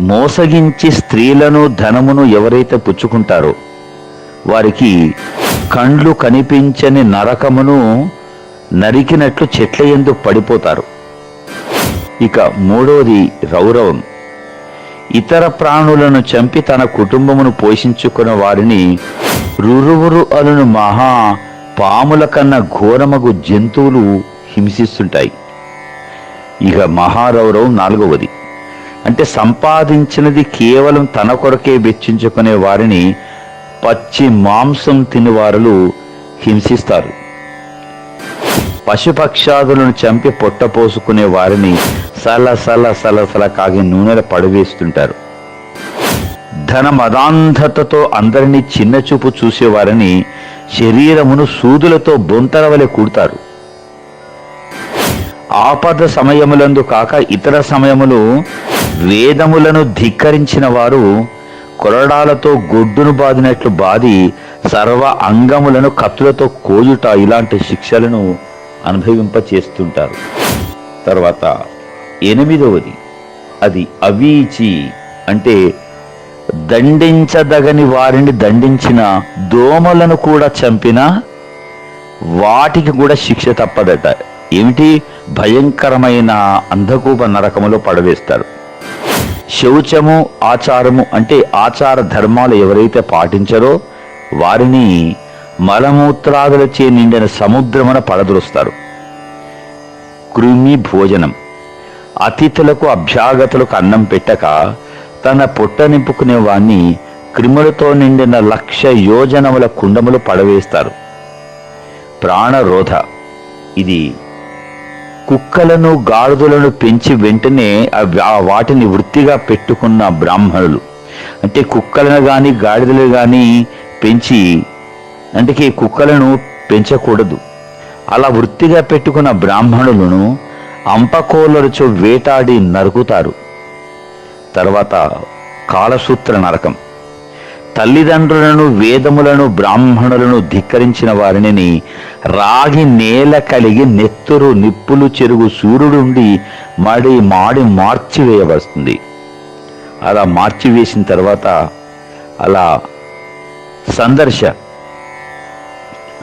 మోసగించి స్త్రీలను ధనమును ఎవరైతే పుచ్చుకుంటారో వారికి కండ్లు కనిపించని నరకమును నరికినట్లు చెట్ల ఎందు పడిపోతారు. ఇక మూడవది రౌరవం. ఇతర ప్రాణులను చంపి తన కుటుంబమును పోషించుకున్న వారిని రురువురు అలను మహా పాముల కన్నా ఘోరమగు జంతువులు హింసిస్తుంటాయి. ఇక మహారౌరవం నాలుగవది. అంటే సంపాదించినది కేవలం తన కొరకే వెచ్చించుకునే వారిని పచ్చి మాంసం తినేవారులు హింసిస్తారు. పశుపక్షాదులను చంపి పొట్టపోసుకునే వారిని సల సల సల సల కాగి నూనెల పడవేస్తుంటారు. ధన మదాంధతతో అందరినీ చిన్నచూపు చూసేవారిని శరీరమును సూదులతో బొంతల వలె కూడతారు. ఆపద సమయములందు కాక ఇతర సమయములు వేదములను ధిక్కరించిన వారు కొరడాలతో గొడ్డును బాదినట్లు బాది సర్వ అంగములను కత్తులతో కోయుట ఇలాంటి శిక్షలను అనుభవింప చేస్తుంటారు తర్వాత ఎనిమిదవది అది అవీచి అంటే దండించదగని వారిని దండించిన దోమలను కూడా చంపిన వాటికి కూడా శిక్ష తప్పదట. ఏమిటి? భయంకరమైన అంధకూప నరకములో పడవేస్తారు. శౌచము ఆచారము అంటే ఆచార ధర్మాలు ఎవరైతే పాటించరో వారిని మలమూత్రాదులచే నిండిన సముద్రమున పడదురుస్తారు. కృమి భోజనం. అతిథులకు అభ్యాగతులకు అన్నం పెట్టక తన పొట్ట నింపుకునే వాణ్ణి క్రిములతో నిండిన లక్ష యోజనముల కుండములు పడవేస్తారు. ప్రాణరోధ. ఇది కుక్కలను గాడిదలను పెంచి వెంటనే వాటిని వృత్తిగా పెట్టుకున్న బ్రాహ్మణులు. అంటే కుక్కలను గాని గాడిదలు గాని పెంచి అంటే కుక్కలను పెంచకూడదు. అలా వృత్తిగా పెట్టుకున్న బ్రాహ్మణులను అంపకోలరుచు వేటాడి నరుకుతారు. తర్వాత కాలసూత్ర నరకం. తల్లిదండ్రులను వేదములను బ్రాహ్మణులను ధిక్కరించిన వారిని రాగి నేల కలిగి నెత్తురు నిప్పులు చెరుగు సూర్యుడుండి మడి మాడి మార్చివేయవస్తుంది అలా మార్చివేసిన తర్వాత అలా సందర్శ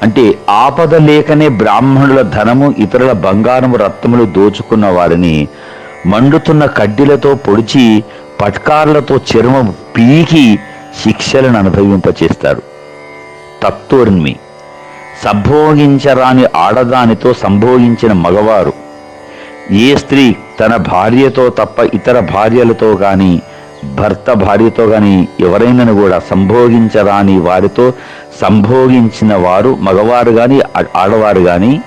అంటే ఆపద లేకనే బ్రాహ్మణుల ధనము ఇతరుల బంగారము రత్నములు దోచుకున్న వారిని మండుతున్న కడ్డీలతో పొడిచి పట్కార్లతో చర్మం పీకి శిక్షలను అనుభవింపచేస్తాడు. తత్వోర్మి సంభోగించరాని ఆడదానితో సంభోగించిన మగవారు ఏ స్త్రీ తన భార్యతో తప్ప ఇతర భార్యలతో గాని భర్త భార్యతో గాని ఎవరైనా కూడా సంభోగించరాని వారితో సంభోగించిన వారు మగవారు గాని ఆడవారు గాని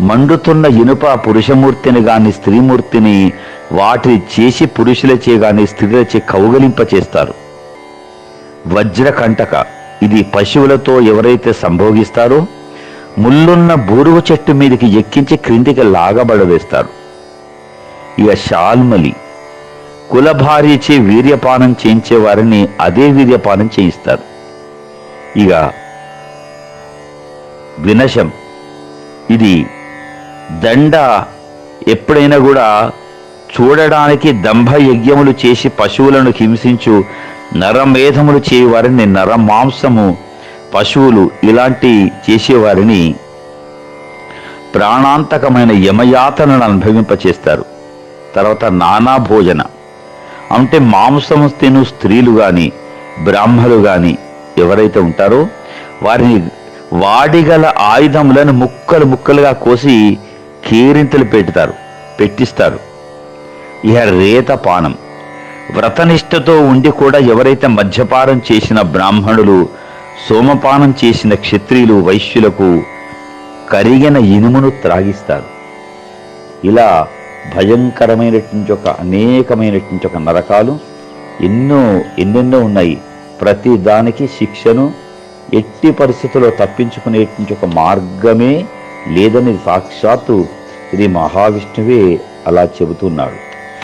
మండుతున్న ఇనుప పురుషమూర్తిని గాని స్త్రీమూర్తిని వాటిని చేసి పురుషులచే గాని స్త్రీలచే కౌగలింపచేస్తారు. వజ్రకంటక. ఇది పశువులతో ఎవరైతే సంభోగిస్తారో ముల్లున్న బూరుగు చెట్టు మీదకి ఎక్కించి క్రిందికి లాగబడవేస్తారు. ఇక షాల్మలి కులభార్యచే వీర్యపానం చేయించే వారిని అదే వీర్యపానం చేయిస్తారు. ఇక వినశం ఇది దండ ఎప్పుడైనా కూడా చూడడానికి దంభ యజ్ఞములు చేసి పశువులను హింసించు నరమేధములు చేయవారిని నరమాంసము పశువులు ఇలాంటి చేసేవారిని ప్రాణాంతకమైన యమయాతనను అనుభవింపచేస్తారు. తర్వాత నానా భోజన. అంటే మాంసము తిను స్త్రీలు గాని బ్రాహ్మలు గాని ఎవరైతే ఉంటారో వారిని వాడిగల ఆయుధములను ముక్కలు ముక్కలుగా కోసి కేరింతలు పెడతారు పెట్టిస్తారు. ఇహ రేత పానం. వ్రతనిష్టతో ఉండి కూడా ఎవరైతే మద్యపానం చేసిన బ్రాహ్మణులు సోమపానం చేసిన క్షత్రియులు వైశ్యులకు కరిగిన ఇనుమును త్రాగిస్తారు. ఇలా భయంకరమైనటువంటి ఒక అనేకమైనటువంటి ఒక నరకాలు ఎన్నో ఎన్నెన్నో ఉన్నాయి. ప్రతి దానికి శిక్షను ఎట్టి పరిస్థితుల్లో తప్పించుకునేటువంటి ఒక మార్గమే లేదని సాక్షాత్తు ఇది మహావిష్ణువే అలా చెబుతున్నాడు.